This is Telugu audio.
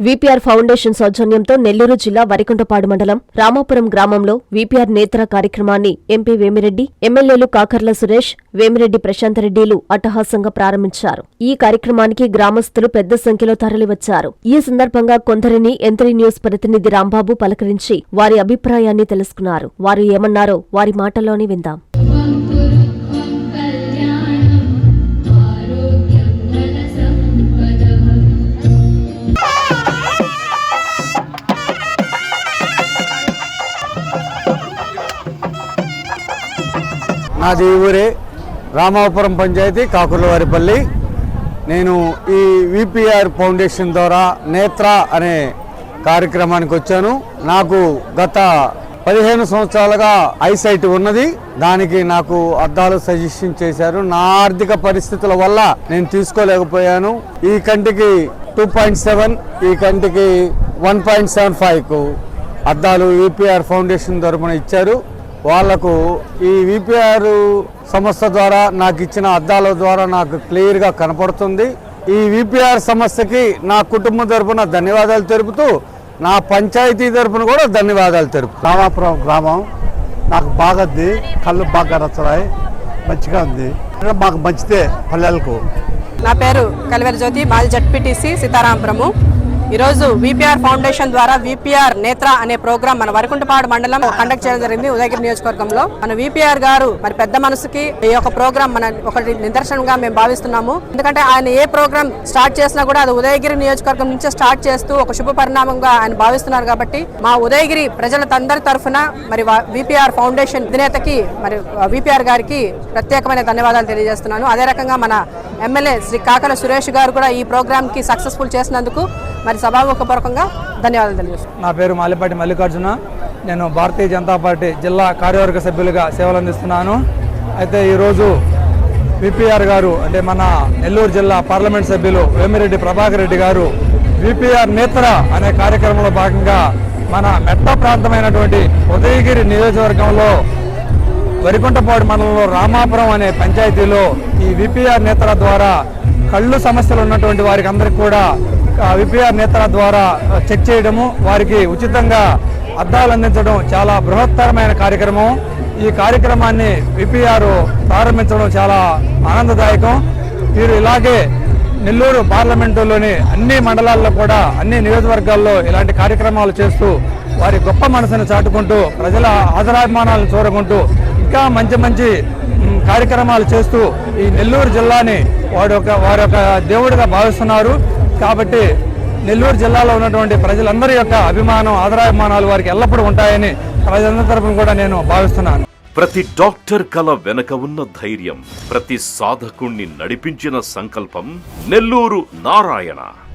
విపిఆర్ ఫౌండేషన్ సౌజన్యంతో నెల్లూరు జిల్లా వరికుంటపాడు మండలం రామాపురం గ్రామంలో విపిఆర్ నేత్ర కార్యక్రమాన్ని ఎంపీ వేమిరెడ్డి ఎమ్మెల్యేలు కాకర్ల సురేష్ వేమిరెడ్డి ప్రశాంతరెడ్డిలు అట్టహాసంగా ప్రారంభించారు. ఈ కార్యక్రమానికి గ్రామస్తులు పెద్ద సంఖ్యలో తరలివచ్చారు. ఈ సందర్భంగా కొందరిని ఎంత్రీ న్యూస్ ప్రతినిధి రాంబాబు పలకరించి వారి అభిప్రాయాన్ని తెలుసుకున్నారు. వారు ఏమన్నారో వారి మాటల్లోనే విందాం. నాది ఊరే రామాపురం పంచాయతీ కాకులవారిపల్లి. నేను ఈ విపిఆర్ ఫౌండేషన్ ద్వారా నేత్ర అనే కార్యక్రమానికి వచ్చాను. నాకు గత పదిహేను సంవత్సరాలుగా ఐసైట్ ఉన్నది. దానికి నాకు అద్దాలు సజెషన్ చేశారు. నా ఆర్థిక పరిస్థితుల వల్ల నేను తీసుకోలేకపోయాను. ఈ కంటికి టూ పాయింట్ సెవెన్ ఈ కంటికి వన్ పాయింట్ సెవెన్ ఫైవ్కు అద్దాలు యూపీఆర్ ఫౌండేషన్ తరపున ఇచ్చారు. వాళ్ళకు ఈ విపిఆర్ సంస్థ ద్వారా నాకు ఇచ్చిన అద్దాల ద్వారా నాకు క్లియర్గా కనపడుతుంది. ఈ విపిఆర్ సంస్థకి నా కుటుంబం తరపున ధన్యవాదాలు తెలుపుతూ నా పంచాయతీ తరపున కూడా ధన్యవాదాలు తెలుపు రామాపురం గ్రామం నాకు బాగుంది కళ్ళు బాగా నచ్చాయి మంచిగా ఉంది. మాకు మంచిదే పల్లెలకు. నా పేరు కలివెల జ్యోతి మాది జడ్పీటీసీ సీతారాంపురము ఈరోజు విపిఆర్ ఫౌండేషన్ ద్వారా విపిఆర్ నేత్ర అనే ప్రోగ్రామ్ మన వరకుంటపాడు మండలం కండక్ట్ చేయడం జరిగింది ఉదయగిరి నియోజకవర్గంలో. మన విపిఆర్ గారు మరి పెద్ద మనసుకి ఈ యొక్క ప్రోగ్రామ్ మన ఒకటి నిదర్శనంగా మేము భావిస్తున్నాము. ఎందుకంటే ఆయన ఏ ప్రోగ్రామ్ స్టార్ట్ చేసినా కూడా అది ఉదయగిరి నియోజకవర్గం నుంచే స్టార్ట్ చేస్తూ ఒక శుభ పరిణామంగా ఆయన భావిస్తున్నారు కాబట్టి మా ఉదయగిరి ప్రజల తందరి తరఫున మరి విపిఆర్ ఫౌండేషన్ అధినేతకి మరి విపిఆర్ గారికి ప్రత్యేకమైన ధన్యవాదాలు తెలియజేస్తున్నాను. అదే రకంగా మన ఎమ్మెల్యే శ్రీ కాకల సురేష్ గారు కూడా ఈ ప్రోగ్రామ్కి సక్సెస్ఫుల్ చేసినందుకు మరి సభాముఖపూర్వకంగా ధన్యవాదాలు తెలియజేస్తున్నాను నా పేరు మాలిపాటి మల్లికార్జున. నేను భారతీయ జనతా పార్టీ జిల్లా కార్యవర్గ సభ్యులుగా సేవలు అందిస్తున్నాను. అయితే ఈరోజు విపిఆర్ గారు అంటే మన నెల్లూరు జిల్లా పార్లమెంట్ సభ్యులు వేమిరెడ్డి ప్రభాకర్ రెడ్డి గారు విపిఆర్ నేత్ర అనే కార్యక్రమంలో భాగంగా మన మెట్ట ప్రాంతమైనటువంటి ఉదయగిరి నియోజకవర్గంలో వరికుంటపాడు మండలంలో రామాపురం అనే పంచాయతీలో ఈ విపిఆర్ నేత్ర ద్వారా కళ్ళు సమస్యలు ఉన్నటువంటి వారికి అందరికి కూడా విపిఆర్ నేతల ద్వారా చెక్ చేయడము వారికి ఉచితంగా అద్దాలు అందించడం చాలా బృహత్తరమైన కార్యక్రమం. ఈ కార్యక్రమాన్ని విపిఆర్ ప్రారంభించడం చాలా ఆనందదాయకం. వీరు ఇలాగే నెల్లూరు పార్లమెంటులోని అన్ని మండలాల్లో కూడా అన్ని నియోజకవర్గాల్లో ఇలాంటి కార్యక్రమాలు చేస్తూ వారి గొప్ప మనసును చాటుకుంటూ ప్రజల ఆదరాభిమానాలను చూరకుంటూ ఇంకా మంచి మంచి కార్యక్రమాలు చేస్తూ ఈ నెల్లూరు జిల్లాని వాడు ఒక వారి యొక్క దేవుడిగా భావిస్తున్నారు. కాబట్టి నెల్లూరు జిల్లాలో ఉన్నటువంటి ప్రజలందరి యొక్క అభిమానం ఆదరాభిమానాలు వారికి ఎల్లప్పుడూ ఉంటాయని ప్రజలందరి తరపున కూడా నేను భావిస్తున్నాను. ప్రతి డాక్టర్ కల వెనక ఉన్న ధైర్యం ప్రతి సాధకుణ్ణి నడిపించిన సంకల్పం నెల్లూరు నారాయణ.